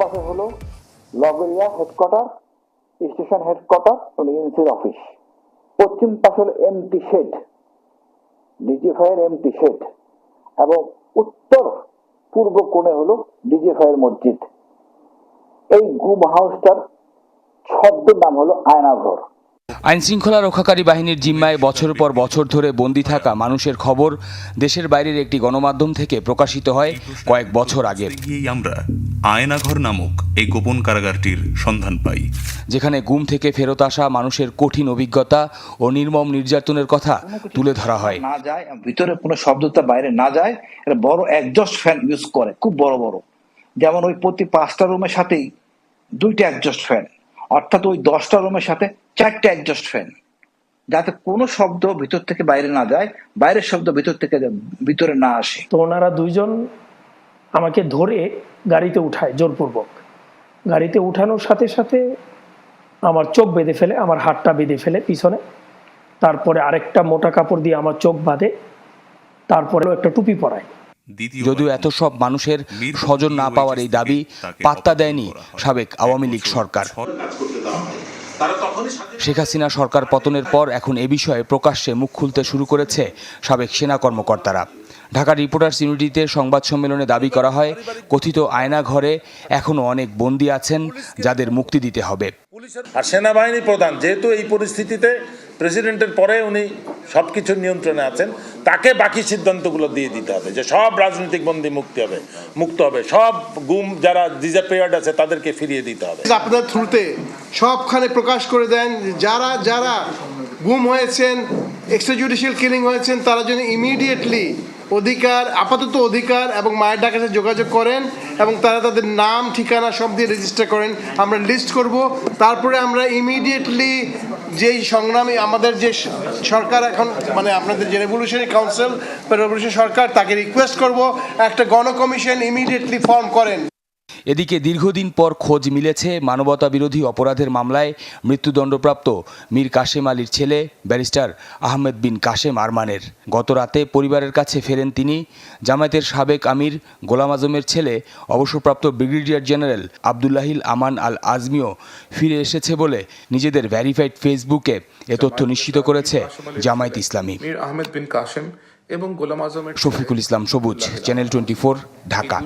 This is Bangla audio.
পাশে হলো লগরিয়া হেডকোয়ার্টার স্টেশন হেডকোয়ার্টার এবং এজেন্সির অফিস পশ্চিম পাশে হলো এমটি শেড ডিজিফাইয়ের এমটি শেড এবং উত্তর পূর্ব কোণে হলো ডিজিফাইয়ের মসজিদ। এই গুম হাউসটার শব্দ নাম হলো আয়নাঘর। আইনশৃঙ্খলা রক্ষাকারী বাহিনীর জিম্মায় বছর পর বছর ধরে বন্দী থাকা মানুষের খবর দেশের বাইরের একটি গণমাধ্যম থেকে প্রকাশিত হয় কয়েক বছর আগে আমরা আয়নাঘর নামক এই গোপন কারাগারটির সন্ধান পাই। যেখানে গুম থেকে ফেরত আসা মানুষের কঠিন অভিজ্ঞতা ও নির্মম নির্যাতনের কথা তুলে ধরা হয়। না যায় ভিতরে কোনো শব্দটা বাইরে না যায় এটা বড় একজস্ট ফ্যান ইউজ করে খুব বড় বড়। যেমন ওই প্রতি পাঁচটা রুমের সাথেই দুইটা একজস্ট ফ্যান অর্থাৎ ওই দশটা রুমের সাথে চারটে একজস্ট ফ্যান যাতে কোনো শব্দ ভিতর থেকে বাইরে না যায় বাইরের শব্দ ভিতর থেকে ভিতরে না আসে। তো ওনারা দুইজন আমাকে ধরে গাড়িতে উঠায় জোরপূর্বক। গাড়িতে উঠানোর সাথে সাথে আমার চোখ বেঁধে ফেলে আমার হাতটা বেঁধে ফেলে পিছনে। তারপরে আরেকটা মোটা কাপড় দিয়ে আমার চোখ বাঁধে তারপরে একটা টুপি পরায়। দ্বিতীয় যদিও এত সব মানুষের স্বজন না পাওয়ার এই দাবি পাত্তা দেয়নি সাবেক আওয়ামী লীগ সরকার। শেখ হাসিনা সরকার পতনের পর এখন এ বিষয়ে প্রকাশ্যে মুখ খুলতে শুরু করেছে সাবেক সেনা কর্মকর্তারা। ঢাকার রিপোর্টার্স ইউনিটিতে সংবাদ সম্মেলনে দাবি করা হয় কথিত আয়না ঘরে এখনও অনেক বন্দী আছেন যাদের মুক্তি দিতে হবে। আর সেনাবাহিনী প্রধান যেহেতু এই পরিস্থিতিতে প্রেসিডেন্টের পরে উনি সব কিছুর নিয়ন্ত্রণে আছেন, তাকে বাকি সিদ্ধান্তগুলো দিয়ে দিতে হবে যে সব রাজনৈতিক বন্দী মুক্তি হবে, মুক্ত হবে। সব গুম যারা ডিজাপিয়ার্ড আছে, তাদেরকে ফিরিয়ে দিতে হবে। আপনার থ্রুতে সবখানে প্রকাশ করে দেন, যারা যারা গুম হয়েছেন এক্সট্রা জুডিশিয়াল কিলিং হয়েছেন, তারা যেন ইমিডিয়েটলি অধিকার, আপাতত অধিকার এবং মায়ের সাথে যোগাযোগ করেন এবং তারা তাদের নাম, ঠিকানা সব দিয়ে রেজিস্টার করেন। আমরা লিস্ট করব, তারপরে আমরা ইমিডিয়েটলি যেই সংগ্রামী, আমাদের যে সরকার এখন মানে আপনাদের যে রেভলিউশনারি কাউন্সিল রেভলিউশন সরকার, তাকে রিকোয়েস্ট করব, একটা গণকমিশন ইমিডিয়েটলি ফর্ম করেন। এদিকে দীর্ঘদিন পর খোঁজ মিলেছে মানবতা বিরোধী অপরাধের মামলায় মৃত্যুদণ্ডপ্রাপ্ত মীর কাশেম আলীর ছেলে ব্যারিস্টার আহমেদ বিন কাশেম আরমানের। গত রাতে পরিবারের কাছে ফেরেন তিনি। জামায়াতের সাবেক আমির গোলাম আজমের ছেলে অবসরপ্রাপ্ত ব্রিগেডিয়ার জেনারেল আবদুল্লাহিল আমান আল আজমিও ফিরে এসেছে বলে নিজেদের ভ্যারিফাইড ফেসবুকে এ তথ্য নিশ্চিত করেছে জামায়াত ইসলামী। মীর আহমেদ বিন কাশেম এবং গোলাম আজমের শফিকুল ইসলাম সবুজ চ্যানেল টোয়েন্টি ঢাকা।